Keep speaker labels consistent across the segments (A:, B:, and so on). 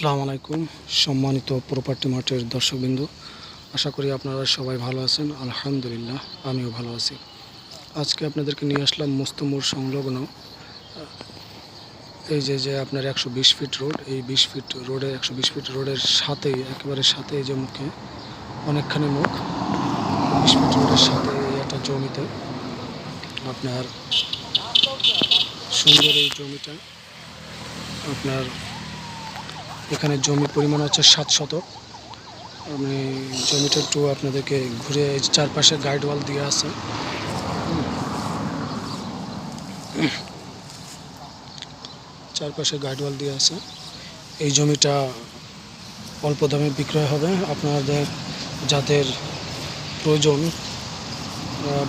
A: আসসালামু আলাইকুম, সম্মানিত প্রপার্টি মার্টের দর্শকবৃন্দ। আশা করি আপনারা সবাই ভালো আছেন, আলহামদুলিল্লাহ, আমিও ভালো আছি। আজকে আপনাদেরকে নিয়ে আসলাম মোস্তমুর সংলগ্ন এই যে যে আপনার একশো বিশ ফিট রোড, এই বিশ ফিট রোডে, একশো ফিট রোডের সাথেই, একেবারে সাথে এই যে মুখে, অনেকখানি মুখ। বিশ ফিট রোডের সাথে এই একটা জমিতে, আপনার সুন্দর এই জমিটা, আপনার এখানে জমির পরিমাণ হচ্ছে সাত শতক। আমি জমিটা একটু আপনাদেরকে ঘুরে চারপাশে গাইড ওয়াল দিয়ে আছে। চারপাশে গাইড ওয়াল দিয়ে আছে। এই জমিটা অল্প দামে বিক্রয় হবে। আপনাদের যাদের প্রয়োজন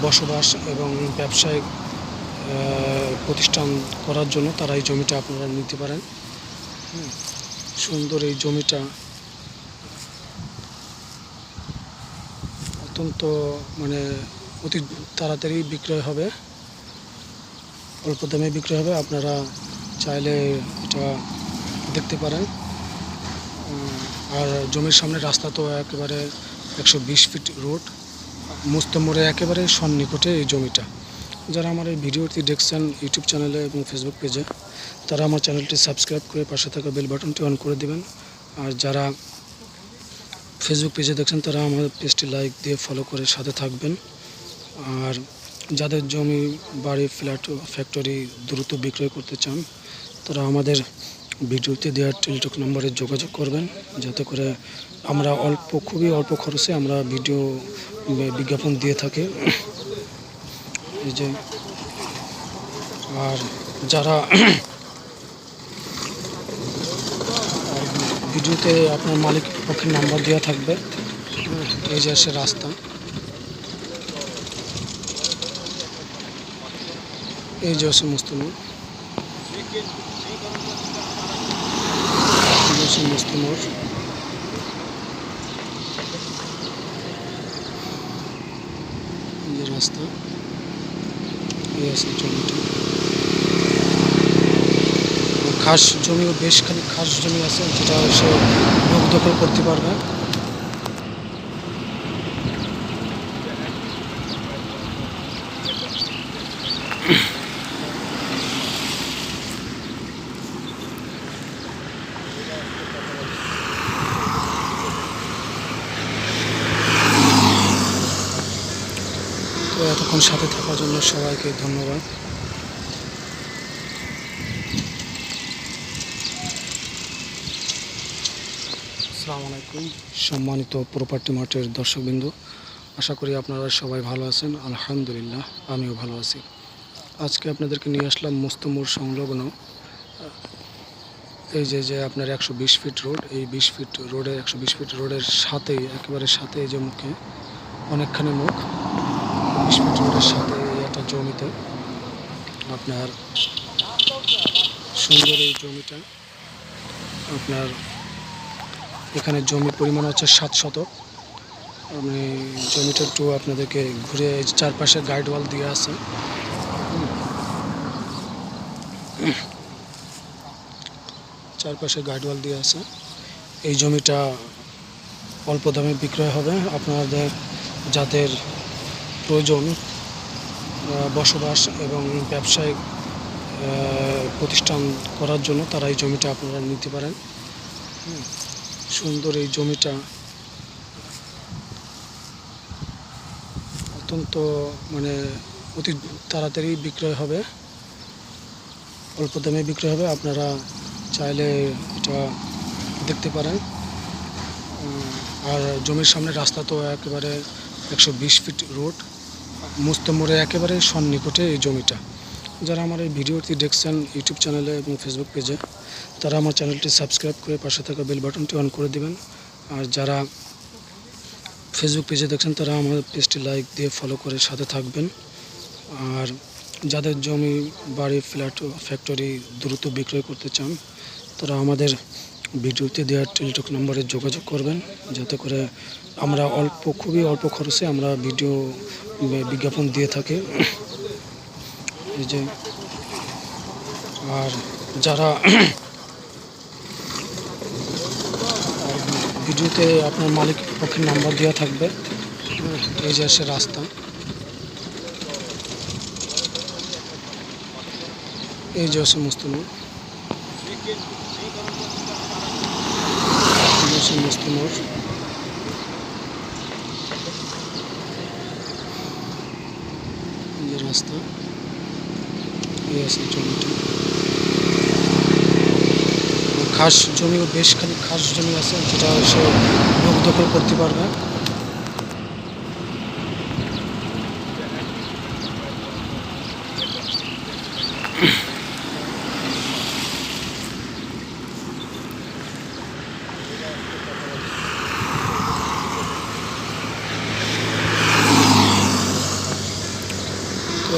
A: বসবাস এবং ব্যবসায়িক প্রতিষ্ঠান করার জন্য তারা এই জমিটা আপনারা নিতে পারেন। সুন্দর এই জমিটা। অত্যন্ত মানে অতি তাড়াতাড়ি বিক্রয় হবে। অল্প দামে বিক্রয় হবে। আপনারা চাইলে এটা দেখতে পারেন। আর জমির সামনে রাস্তা তো একেবারে একশো বিশ ফিট রোড। মুস্তমোড়ে একেবারে সন্নিকটে এই জমিটা। যারা আমার এই ভিডিওটি দেখছেন ইউটিউব চ্যানেলে এবং ফেসবুক পেজে, তারা আমার চ্যানেলটি সাবস্ক্রাইব করে পাশে থাকা বেল বাটনটি অন করে দেবেন। আর যারা ফেসবুক পেজে দেখছেন, তারা আমার পেজটি লাইক দিয়ে ফলো করে সাথে থাকবেন। আর যাদের জমি, বাড়ি ফ্ল্যাট ফ্যাক্টরি দ্রুত বিক্রয় করতে চান, তারা আমাদের ভিডিওতে দেওয়ার টেলিটক নম্বরে যোগাযোগ করবেন, যাতে করে আমরা অল্প, খুবই অল্প খরচে আমরা ভিডিও বিজ্ঞাপন দিয়ে থাকি। এই যে, আর যারা ভিডিওতে আপনার মালিক পক্ষের নাম্বার দেওয়া থাকবে, এই যে সে রাস্তা। এই যে যে হচ্ছে মুস্তমোর রাস্তা। আছে জমিটি খাস জমিও, বেশ খানিক খাস জমি আছে, যেটা সে লোক দখল করতে পারবে। এতক্ষণ সাথে থাকার জন্য সবাইকে ধন্যবাদ। আসসালামু আলাইকুম। সম্মানিত প্রপার্টি মার্টের দর্শকবৃন্দ আশা করি আপনারা সবাই ভালো আছেন। আলহামদুলিল্লাহ আমিও ভালো আছি। আজকে আপনাদেরকে নিয়ে আসলাম মোস্তমুর সংলগ্ন এই যে যে আপনার একশো বিশ ফিট রোড এই বিশ ফিট রোডের একশো বিশ ফিট রোডের সাথেই একেবারে সাথে এই যে মুখে অনেকখানি মুখ। রোডের সাথে একটা জমিতে আপনার সুন্দর এই জমিটা, আপনার এখানে জমির পরিমাণ হচ্ছে সাত শতক। আমি জমিটা একটু আপনাদেরকে ঘুরে চারপাশে গাইড ওয়াল দিয়ে আছে। চারপাশে গাইড ওয়াল দিয়ে আছে। এই জমিটা অল্প দামে বিক্রয় হবে। আপনাদের যাদের প্রয়োজন বসবাস এবং ব্যবসায়িক প্রতিষ্ঠান করার জন্য তারা এই জমিটা আপনারা নিতে পারেন। সুন্দর এই জমিটা। অত্যন্ত মানে অতি তাড়াতাড়ি বিক্রয় হবে, অল্প দামে বিক্রয় হবে, আপনারা চাইলে এটা দেখতে পারেন। আর জমির সামনে রাস্তা তো একেবারে একশো বিশ ফিট রোড। মুস্তমোড়ে একেবারে সন্নিকটে এই জমিটা। যারা আমার এই ভিডিওটি দেখছেন ইউটিউব চ্যানেলে এবং ফেসবুক পেজে, তারা আমার চ্যানেলটি সাবস্ক্রাইব করে পাশে থাকা বেল বাটনটি অন করে দিবেন। আর যারা ফেসবুক পেজে দেখছেন, তারা আমার পেজটি লাইক দিয়ে ফলো করে সাথে থাকবেন। আর যাদের জমি, বাড়ি ফ্ল্যাট ফ্যাক্টরি দ্রুত বিক্রয় করতে চান, তারা আমাদের ভিডিওতে দেওয়ার টেলিটক নম্বরে যোগাযোগ করবেন, যাতে করে আমরা অল্প, খুবই অল্প খরচে আমরা ভিডিও বিজ্ঞাপন দিয়ে থাকি। এই যে, আর যারা ভিডিওতে আপনার মালিক পক্ষের নাম্বার দেওয়া থাকবে, এই যে সে রাস্তা। এই যে মুস্তমোড় মুস্তমোড় এই যে রাস্তা এই আছে জমিটি খাস জমিও বেশ খালি খাস জমি আছে যেটা সে লোক দখল করতে পারবে তো